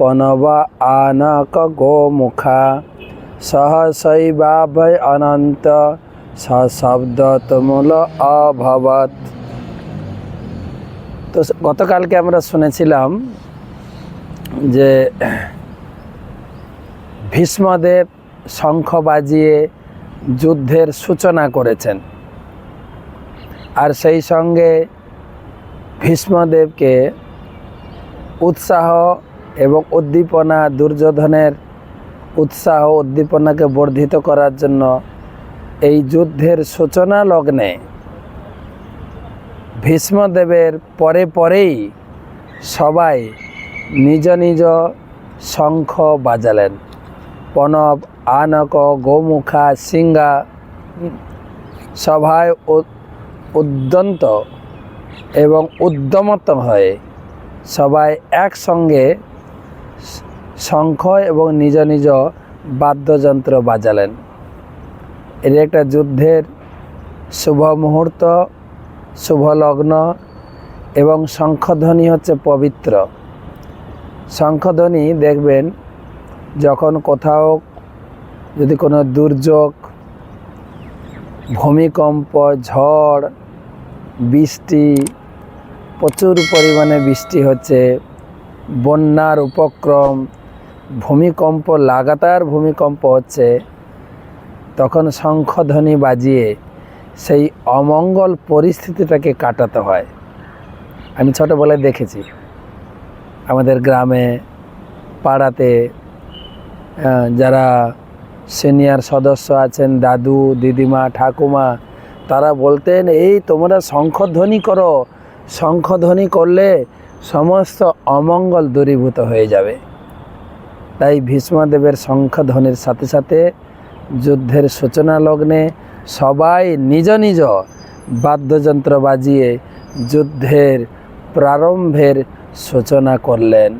পনব আনক গোমুখা। সহসৈবাভয় অনন্ত, সশব্দতমূল অভবত তো গতকালকে আমরা শুনেছিলাম যে ভীষ্মদেব শঙ্খ বাজিয়ে যুদ্ধের সূচনা করেছেন। আর সেই সঙ্গে ভীষ্মদেবকে উৎসাহ এবং উদ্দীপনা, দুর্যোধনের উৎসাহ উদ্দীপনাকে বর্ধিত করার জন্য এই যুদ্ধের সূচনা লগ্নে ভীষ্মদেবের পরে পরেই সবাই নিজ নিজ শঙ্খ বাজালেন। প্রণব, আনক, গোমুখা সিঙ্গা সভায় উদ্যন্ত এবং উদ্যমত হয়ে সবাই একসঙ্গে শঙ্খ এবং নিজ নিজ বাদ্যযন্ত্র বাজালেন। এর একটা যুদ্ধের শুভ মুহূর্ত, শুভ লগ্ন এবং শঙ্খধ্বনি হচ্ছে পবিত্র। শঙ্খধ্বনি দেখবেন যখন কোথাও যদি কোনো দুর্যোগ, ভূমিকম্প, ঝড়, বৃষ্টি, প্রচুর পরিমাণে বৃষ্টি হচ্ছে বন্যার উপক্রম, ভূমিকম্প, লাগাতার ভূমিকম্প হচ্ছে, তখন শঙ্খধ্বনি বাজিয়ে সেই অমঙ্গল পরিস্থিতিটাকে কাটাতে হয়। আমি ছোটোবেলায় দেখেছি। আমাদের গ্রামে, পাড়াতে যারা সিনিয়র সদস্য আছেন, দাদু, দিদিমা, ঠাকুমা, তারা বলতেন, এই তোমরা শঙ্খধ্বনি করো। শঙ্খধ্বনি করলে সমস্ত অমঙ্গল দূরীভূত হয়ে যাবে। তাই ভীষ্মদেবের শঙ্খধ্বনির সাথে সাথে যুদ্ধের সূচনা লগ্নে সবাই নিজ নিজ বাদ্যযন্ত্র বাজিয়ে যুদ্ধের প্রারম্ভের সূচনা করলেন।